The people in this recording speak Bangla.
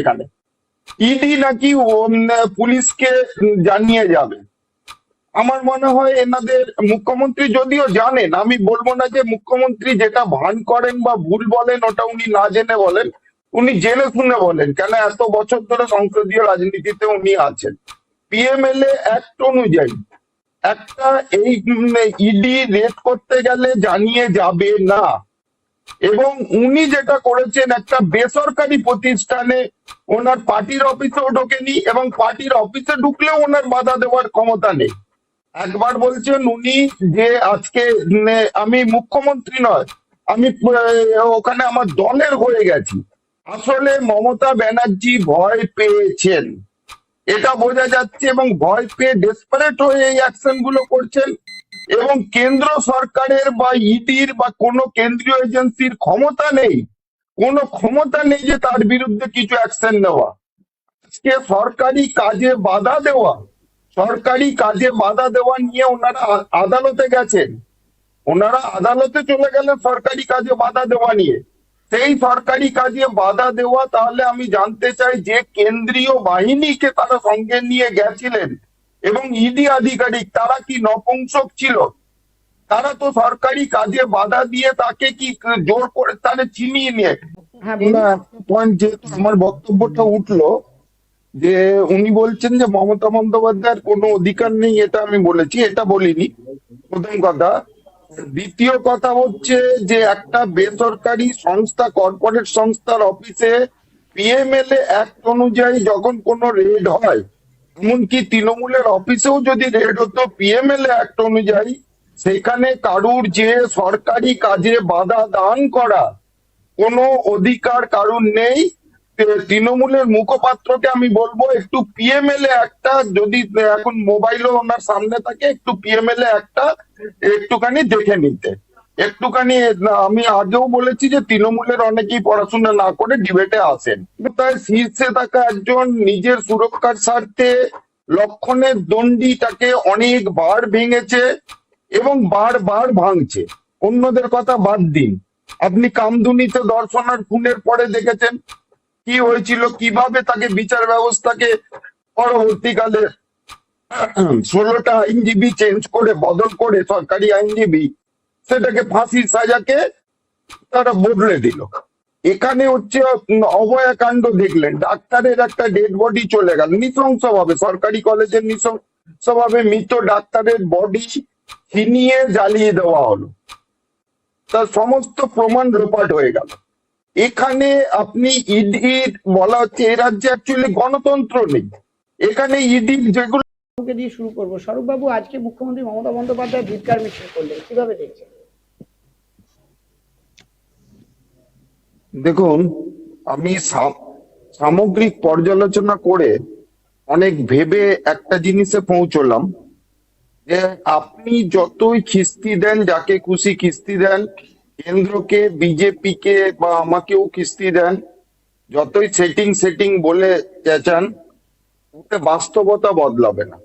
এখানে ইডি নাকি পুলিশকে জানিয়ে যাবে। আমার মনে হয় এনাদের মুখ্যমন্ত্রী যদিও জানেন, আমি বলব না যে মুখ্যমন্ত্রী যেটা ভান করেন বা ভুল বলেন, ওটা উনি না জেনে বলেন, উনি জেনে শুনে বলেন, কেন এত বছর ধরে সংসদীয় রাজনীতিতে উনি আছেন। পিএমএলএ অ্যাক্ট অনুযায়ী, একটা এই ইডি রেড করতে গেলে জানিয়ে যাবে না। এবং উনি যেটা করেছেন, একটা বেসরকারি প্রতিষ্ঠানে ওনার পার্টির অফিসেও ঢোকেনি এবং পার্টির অফিসে ঢুকলেও ওনার বাধা দেওয়ার ক্ষমতা নেই। একবার বলছেন উনি যে আজকে আমি মুখ্যমন্ত্রী নয়, আমি ওখানে আমার দলের হয়ে গেছি। আসলে মমতা ব্যানার্জি ভয় পেয়েছেন। এটা বোঝা যাচ্ছে এবং ভয় পেয়ে ডেসপারেট হয়ে এই অ্যাকশনগুলো করছেন। এবং কেন্দ্র সরকারের বা ইডির বা কোনো কেন্দ্রীয় এজেন্সির ক্ষমতা নেই, কোনো ক্ষমতা নেই যে তার বিরুদ্ধে কিছু অ্যাকশন নেওয়া। আজকে সরকারি কাজে বাধা দেওয়া, সরকারি কাজে বাধা দেওয়া নিয়ে ওনারা আদালতে গেছেন। ওনারা আদালতে চলে গেলেন সরকারি কাজে বাধা দেওয়া নিয়ে। সেই সরকারি কাজে বাধা দেওয়া তাহলে আমি জানতে চাই যে কেন্দ্রীয় বাহিনীকে তারা সঙ্গে নিয়ে গেছিলেন। এবং ইডি আধিকারিক তারা কি নপুংসক ছিল? তারা তো সরকারি কাজে বাধা দিয়ে তাকে কি জোর করে তাহলে চিনিয়ে নিয়ে হ্যাঁ আমার বক্তব্যটা উঠল যে উনি বলছেন যে মমতা বন্দ্যোপাধ্যায়ের কোনো অধিকার নেই এটা আমি বলেছি এটা বলিনি। প্রথম কথা। দ্বিতীয় কথা হচ্ছে যে একটা বেসরকারি সংস্থা কর্পোরেট সংস্থার অফিসে পিএমএলএ অ্যাক্ট অনুযায়ী যখন কোনো রেড হয় এমনকি তৃণমূলের অফিসেও যদি রেড হতো পিএমএলএ অ্যাক্ট অনুযায়ী, সেখানে কারুর যে সরকারি কাজে বাধা দান করা কোনো অধিকার কারুর নেই। তৃণমূলের মুখপাত্রকে আমি বলব, একটু পিএমএলএ একটা যদি এখন মোবাইলও ওনার সামনে থাকে, একটু পিএমএলএ একটা একটুখানি দেখে নিতে। একটুখানি আমি আগেও বলেছি যে তৃণমূলের অনেকেই পড়াশোনা না করে ডিবেটে আসেন। তাই শীর্ষে থাকা একজন নিজের সুরক্ষার স্বার্থে লক্ষণের দণ্ডি দণ্ডিটাকে অনেকবার ভেঙেছে এবং বারবার ভাঙছে। অন্যদের কথা বাদ দিন। আপনি কামদুনিতে দর্শনার খুনের পরে দেখেছেন কি হয়েছিল, কীভাবে তাকে বিচার ব্যবস্থাকে পরবর্তীকালে ষোলোটা আইনজীবী চেঞ্জ করে বদল করে সরকারি আইনজীবী সেটাকে ফাঁসির সাজাকে তারা বদলে দিল। এখানে হচ্ছে উম, অভয়াকাণ্ড দেখলেন। ডাক্তারের একটা ডেড বডি চলে গেল। নৃশংসভাবে সরকারি কলেজের নৃশংসভাবে মৃত ডাক্তারের বডি ছিনিয়ে জ্বালিয়ে দেওয়া হলো। তার সমস্ত প্রমাণ লোপাট হয়ে গেল। এখানে আপনি ইডি বলা হচ্ছে এই রাজ্যে অ্যাকচুয়ালি গণতন্ত্র নেই। এখানে ইডি যেগুলো দিয়ে শুরু করব। স্বরূপবাবু আজকে মুখ্যমন্ত্রী মমতা বন্দ্যোপাধ্যায় ধিৎকার মিছিল করলেন। কীভাবে দেখছেন? দেখুন, আমি সামগ্রিক পর্যালোচনা করে অনেক ভেবে একটা জিনিসে পৌঁছলাম যে আপনি যতই কিস্তি দেন, যাকে খুশি কিস্তি দেন, কেন্দ্রকে বিজেপি কে বা আমাকেও কিস্তি দেন, যতই সেটিং সেটিং বলে চেঁচান, ওতে বাস্তবতা বদলাবে না।